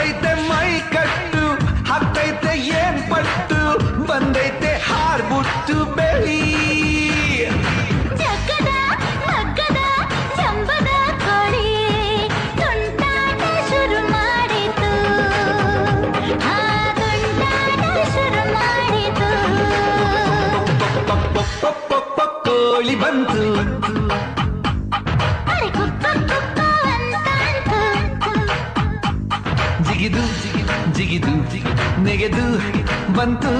ಮುತ್ತೈತೆ ಮೈ ಕಟ್ಟು ಹತ್ತೈತೆ ಏನ್ ಪಟ್ಟು ಬಂದೈತೆ ಹಾರ್ಬಿಟ್ಟು ಬೆಳಿ ಕೋಳಿ ಬಂತು ಜಿಗಿದು ಜಿಗಿದು ನೆಗೆದು ಬಂತು.